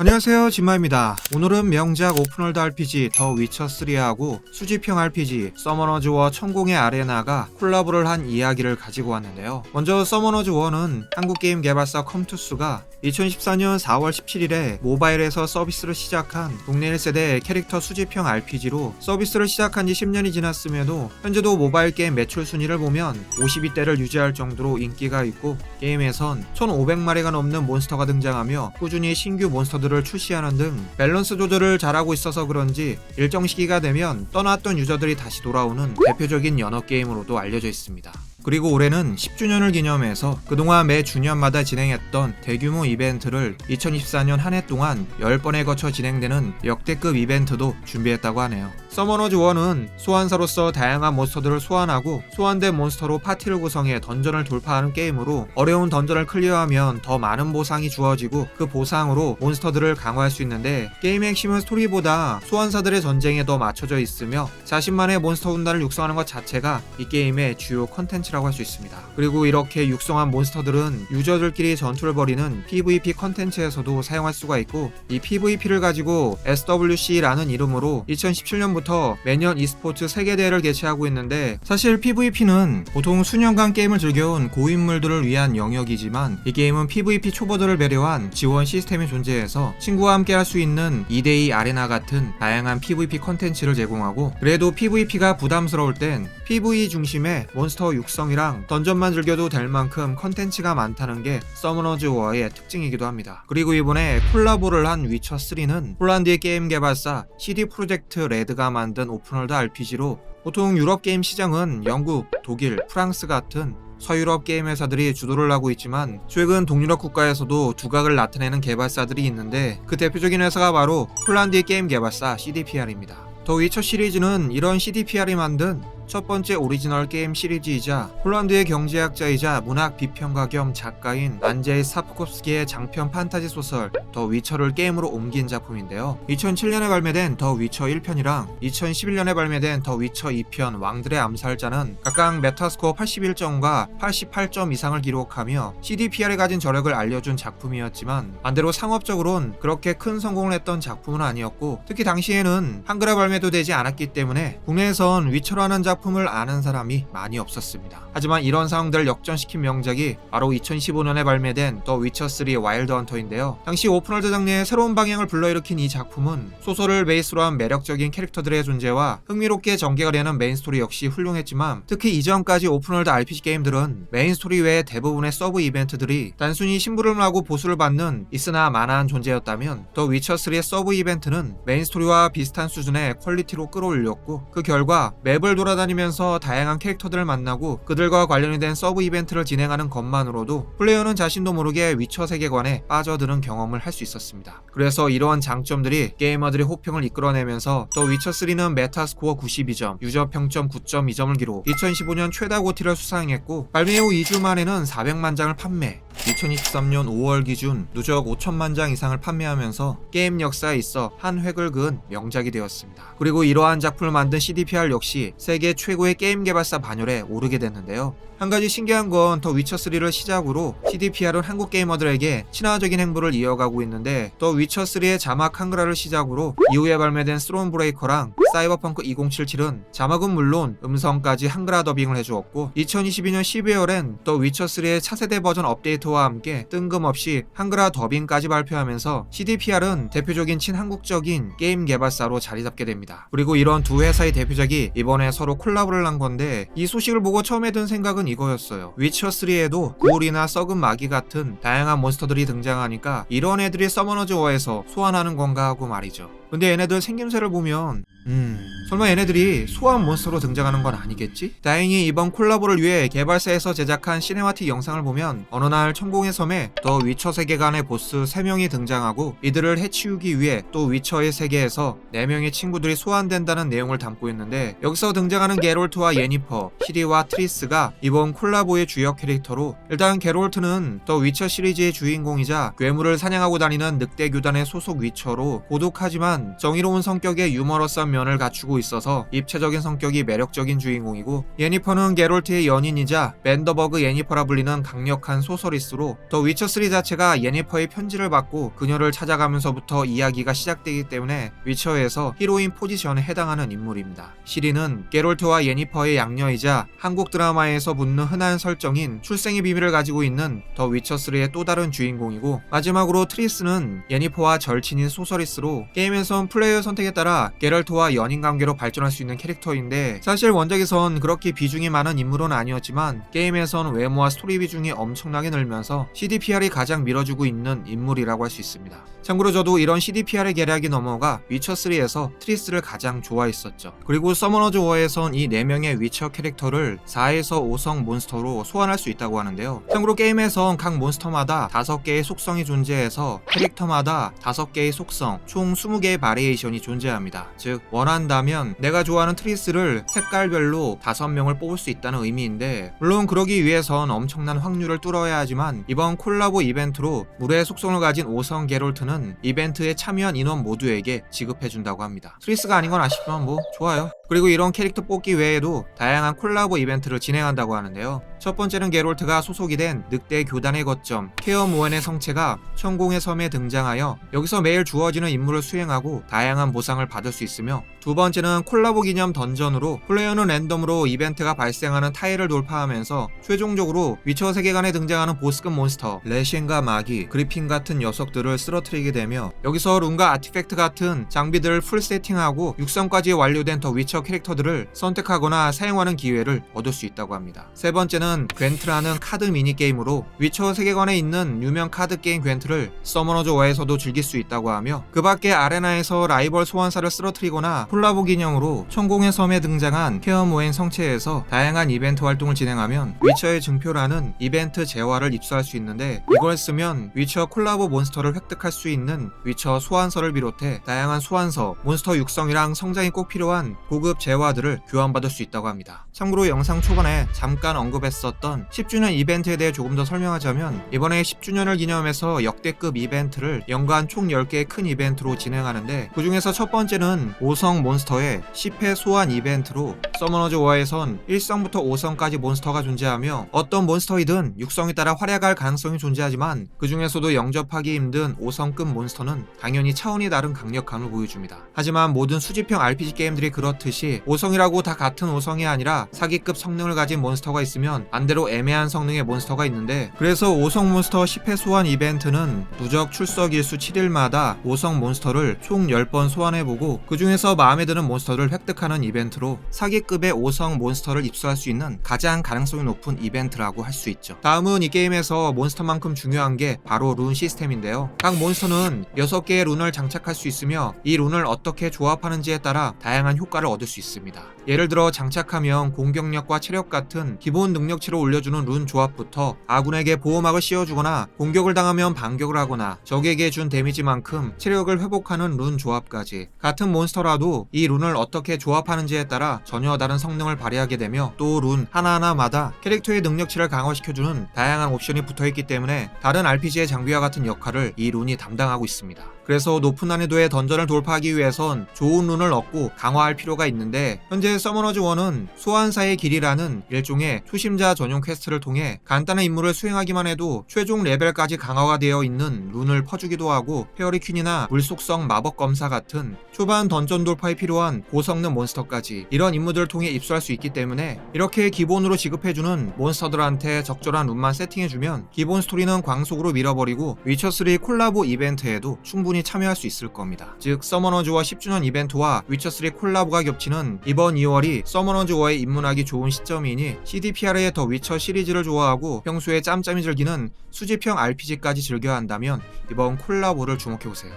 안녕하세요 진마입니다. 오늘은 명작 오픈월드 RPG 더 위쳐3하고 수집형 RPG 서머너즈 워 천공의 아레나가 콜라보를 한 이야기를 가지고 왔는데요. 먼저 서머너즈 워는 한국 게임 개발사 컴투스가 2014년 4월 17일에 모바일에서 서비스를 시작한 국내 1세대 캐릭터 수집형 RPG로 서비스를 시작한 지 10년이 지났음에도 현재도 모바일 게임 매출 순위를 보면 52대를 유지할 정도로 인기가 있고 게임에선 1500마리가 넘는 몬스터가 등장하며 꾸준히 신규 몬스터들 을 출시하는 등 밸런스 조절을 잘하고 있어서 그런지 일정 시기가 되면 떠났던 유저들이 다시 돌아오는 대표적인 연어 게임으로도 알려져 있습니다. 그리고 올해는 10주년을 기념해서 그동안 매 주년마다 진행했던 대규모 이벤트를 2024년 한 해 동안 10번에 거쳐 진행되는 역대급 이벤트도 준비했다고 하네요. 서머너즈 1은 소환사로서 다양한 몬스터들을 소환하고 소환된 몬스터로 파티를 구성해 던전을 돌파하는 게임으로 어려운 던전을 클리어하면 더 많은 보상이 주어지고 그 보상으로 몬스터들을 강화할 수 있는데 게임의 핵심은 스토리보다 소환사들의 전쟁에 더 맞춰져 있으며 자신만의 몬스터 군단을 육성하는 것 자체가 이 게임의 주요 컨텐츠 라고 할 수 있습니다. 그리고 이렇게 육성한 몬스터들은 유저들끼리 전투를 벌이는 PVP 컨텐츠에서도 사용할 수가 있고 이 PVP를 가지고 SWC라는 이름으로 2017년부터 매년 e스포츠 세계대회를 개최하고 있는데 사실 PVP는 보통 수년간 게임을 즐겨온 고인물들을 위한 영역이지만 이 게임은 PVP 초보들을 배려한 지원 시스템이 존재해서 친구와 함께 할 수 있는 2대2 아레나 같은 다양한 PVP 컨텐츠를 제공하고 그래도 PVP가 부담스러울 땐 PV 중심의 몬스터 육성 이랑 던전만 즐겨도 될 만큼 컨텐츠가 많다는 게 서머너즈 워의 특징이기도 합니다. 그리고 이번에 콜라보를 한 위쳐3는 폴란드의 게임 개발사 CD 프로젝트 레드가 만든 오픈월드 RPG로 보통 유럽 게임 시장은 영국, 독일, 프랑스 같은 서유럽 게임 회사들이 주도를 하고 있지만 최근 동유럽 국가에서도 두각을 나타내는 개발사들이 있는데 그 대표적인 회사가 바로 폴란드의 게임 개발사 CDPR입니다. 더 위쳐 시리즈는 이런 CDPR이 만든 첫 번째 오리지널 게임 시리즈이자 폴란드의 경제학자이자 문학 비평가 겸 작가인 안제이 사프콥스키의 장편 판타지 소설 더 위쳐를 게임으로 옮긴 작품인데요. 2007년에 발매된 더 위쳐 1편이랑 2011년에 발매된 더 위쳐 2편 왕들의 암살자는 각각 메타스코어 81점과 88점 이상을 기록하며 CDPR이 가진 저력을 알려준 작품이었지만 반대로 상업적으론 그렇게 큰 성공을 했던 작품은 아니었고 특히 당시에는 한글화 발매도 되지 않았기 때문에 국내에선 위쳐라는 작품 작품을 아는 사람이 많이 없었습니다. 하지만 이런 상황들을 역전시킨 명작이 바로 2015년에 발매된 더 위쳐3 와일드 헌터인데요. 당시 오픈월드 장르의 새로운 방향을 불러일으킨 이 작품은 소설을 베이스로 한 매력적인 캐릭터들의 존재와 흥미롭게 전개가 되는 메인 스토리 역시 훌륭했지만 특히 이전까지 오픈월드 RPG 게임들은 메인 스토리 외에 대부분의 서브 이벤트들이 단순히 심부름을 하고 보수를 받는 있으나 만화한 존재였다면 더 위쳐3의 서브 이벤트는 메인 스토리와 비슷한 수준의 퀄리티로 끌어올렸고 그 결과 맵을 돌아다니 다니면서 다양한 캐릭터들을 만나고 그들과 관련이 된 서브 이벤트를 진행하는 것만으로도 플레이어는 자신도 모르게 위쳐 세계관에 빠져드는 경험을 할 수 있었습니다. 그래서 이러한 장점들이 게이머들의 호평을 이끌어내면서 더 위쳐3는 메타스코어 92점, 유저 평점 9.2점을 기록, 2015년 최다 고티를 수상했고 발매 후 2주 만에는 400만 장을 판매, 2023년 5월 기준 누적 5천만 장 이상을 판매하면서 게임 역사에 있어 한 획을 그은 명작이 되었습니다. 그리고 이러한 작품을 만든 CDPR 역시 세계 최고의 게임 개발사 반열에 오르게 됐는데요. 한 가지 신기한 건 더 위쳐3를 시작으로 CDPR은 한국 게이머들에게 친화적인 행보를 이어가고 있는데 더 위쳐3의 자막 한글화를 시작으로 이후에 발매된 스론 브레이커랑 사이버펑크 2077은 자막은 물론 음성까지 한글화 더빙을 해주었고 2022년 12월엔 더 위쳐3의 차세대 버전 업데이트 와 함께 뜬금없이 한글화 더빙까지 발표하면서 CDPR은 대표적인 친한국적인 게임 개발사로 자리 잡게 됩니다. 그리고 이런 두 회사의 대표작이 이번에 서로 콜라보를 한 건데 이 소식을 보고 처음에 든 생각은 이거였어요. 위쳐3에도 굴이나 썩은 마기 같은 다양한 몬스터들이 등장하니까 이런 애들이 서머너즈 워에서 소환하는 건가 하고 말이죠. 근데 얘네들 생김새를 보면 음 설마 얘네들이 소환 몬스터로 등장하는 건 아니겠지? 다행히 이번 콜라보를 위해 개발사에서 제작한 시네마틱 영상을 보면 어느 날 천공의 섬에 더 위쳐 세계관의 보스 3명이 등장하고 이들을 해치우기 위해 또 위쳐의 세계에서 4명의 친구들이 소환된다는 내용을 담고 있는데 여기서 등장하는 게롤트와 예니퍼, 시리와 트리스가 이번 콜라보의 주역 캐릭터로 일단 게롤트는 더 위쳐 시리즈의 주인공이자 괴물을 사냥하고 다니는 늑대 교단의 소속 위쳐로 고독하지만 정의로운 성격의 유머러스한 면을 갖추고 있어서 입체적인 성격이 매력적인 주인공이고 예니퍼는 게롤트의 연인이자 맨더버그 예니퍼라 불리는 강력한 소설이스로 더 위쳐3 자체가 예니퍼의 편지를 받고 그녀를 찾아가면서부터 이야기가 시작되기 때문에 위쳐에서 히로인 포지션에 해당하는 인물입니다. 시리는 게롤트와 예니퍼의 양녀이자 한국 드라마에서 붙는 흔한 설정인 출생의 비밀을 가지고 있는 더 위쳐3의 또 다른 주인공이고 마지막으로 트리스는 예니퍼와 절친인 소설이스로 게임에선 플레이어 선택에 따라 게럴트와 연인 관계로 발전할 수 있는 캐릭터인데 사실 원작에선 그렇게 비중이 많은 인물은 아니었지만 게임에선 외모와 스토리 비중이 엄청나게 늘면서 CDPR이 가장 밀어주고 있는 인물이라고 할 수 있습니다. 참고로 저도 이런 CDPR의 계략이 넘어가 위쳐3에서 트리스를 가장 좋아했었죠. 그리고 서머너즈 워에선 이 4명의 위쳐 캐릭터를 4에서 5성 몬스터로 소환할 수 있다고 하는데요. 참고로 게임에선 각 몬스터마다 5개의 속성이 존재해서 캐릭터마다 5개의 속성, 총 20개의 바리에이션이 존재합니다. 즉, 원한다면 내가 좋아하는 트리스를 색깔별로 5명을 뽑을 수 있다는 의미인데 물론 그러기 위해선 엄청난 확률을 뚫어야 하지만 이번 콜라보 이벤트로 물의 속성을 가진 5성 게롤트는 이벤트에 참여한 인원 모두에게 지급해준다고 합니다. 트리스가 아닌 건 아쉽지만 뭐 좋아요. 그리고 이런 캐릭터 뽑기 외에도 다양한 콜라보 이벤트를 진행한다고 하는데요. 첫 번째는 게롤트가 소속이 된 늑대 교단의 거점 케어 모엔의 성체가 천공의 섬에 등장하여 여기서 매일 주어지는 임무를 수행하고 다양한 보상을 받을 수 있으며 두 번째는 콜라보 기념 던전으로 플레이어는 랜덤으로 이벤트가 발생하는 타일을 돌파하면서 최종적으로 위쳐 세계관에 등장하는 보스급 몬스터 레신과 마기, 그리핀 같은 녀석들을 쓰러뜨리게 되며 여기서 룬과 아티팩트 같은 장비들을 풀 세팅하고 육성까지 완료된 더 위쳐 캐릭터들을 선택하거나 사용하는 기회를 얻을 수 있다고 합니다. 세 번째는 괜트라는 카드 미니 게임으로 위쳐 세계관에 있는 유명 카드 게임 괜트를 서머너즈 워에서도 즐길 수 있다고 하며 그 밖에 아레나에서 라이벌 소환사를 쓰러뜨리거나 콜라보 기념으로 천공의 섬에 등장한 케어 모엔 성체에서 다양한 이벤트 활동을 진행하면 위쳐의 증표라는 이벤트 재화를 입수할 수 있는데 이걸 쓰면 위쳐 콜라보 몬스터를 획득할 수 있는 위쳐 소환서를 비롯해 다양한 소환서, 몬스터 육성이랑 성장이 꼭 필요한 고급 재화들을 교환받을 수 있다고 합니다. 참고로 영상 초반에 잠깐 언급했었던 10주년 이벤트에 대해 조금 더 설명하자면 이번에 10주년을 기념해서 역대급 이벤트를 연간 총 10개의 큰 이벤트로 진행하는데 그 중에서 첫 번째는 5성 몬스터의 10회 소환 이벤트로 서머너즈 워에선 1성부터 5성까지 몬스터가 존재하며 어떤 몬스터이든 육성에 따라 활약할 가능성이 존재하지만 그 중에서도 영접하기 힘든 5성급 몬스터는 당연히 차원이 다른 강력함을 보여줍니다. 하지만 모든 수집형 RPG 게임들이 그렇듯이 5성이라고 다 같은 5성이 아니라 사기급 성능을 가진 몬스터가 있으면 반대로 애매한 성능의 몬스터가 있는데 그래서 5성 몬스터 10회 소환 이벤트는 누적 출석 일수 7일마다 5성 몬스터를 총 10번 소환해보고 그 중에서 마음에 드는 몬스터를 획득하는 이벤트로 사기급의 5성 몬스터를 입수할 수 있는 가장 가능성이 높은 이벤트라고 할 수 있죠. 다음은 이 게임에서 몬스터만큼 중요한 게 바로 룬 시스템인데요. 각 몬스터는 6개의 룬을 장착할 수 있으며 이 룬을 어떻게 조합하는지에 따라 다양한 효과를 얻을 수 있습니다. 예를 들어 장착하면 공격력과 체력 같은 기본 능력치를 올려주는 룬 조합부터 아군에게 보호막을 씌워주거나 공격을 당하면 반격을 하거나 적에게 준 데미지만큼 체력을 회복하는 룬 조합까지 같은 몬스터라도 이 룬을 어떻게 조합하는지에 따라 전혀 다른 성능을 발휘하게 되며 또 룬 하나하나마다 캐릭터의 능력치를 강화시켜주는 다양한 옵션이 붙어있기 때문에 다른 RPG의 장비와 같은 역할을 이 룬이 담당하고 있습니다. 그래서 높은 난이도의 던전을 돌파하기 위해선 좋은 룬을 얻고 강화할 필요가 있는데 현재 서머너즈 1은 소환사의 길이라는 일종의 초심자 전용 퀘스트를 통해 간단한 임무를 수행하기만 해도 최종 레벨까지 강화가 되어 있는 룬을 퍼주기도 하고 페어리 퀸이나 물속성 마법 검사 같은 초반 던전 돌파에 필요한 고성능 몬스터까지 이런 임무들을 통해 입수할 수 있기 때문에 이렇게 기본으로 지급해주는 몬스터들한테 적절한 룬만 세팅해주면 기본 스토리는 광속으로 밀어버리고 위쳐3 콜라보 이벤트에도 충분히 참여할 수 있을 겁니다. 즉 서머너즈와 10주년 이벤트와 위쳐3 콜라보가 겹치는 이번 2월이 서머너즈와에 입문하기 좋은 시점이니 CDPR의 더 위쳐 시리즈를 좋아하고 평소에 짬짬이 즐기는 수집형 RPG까지 즐겨야 한다면 이번 콜라보를 주목해보세요.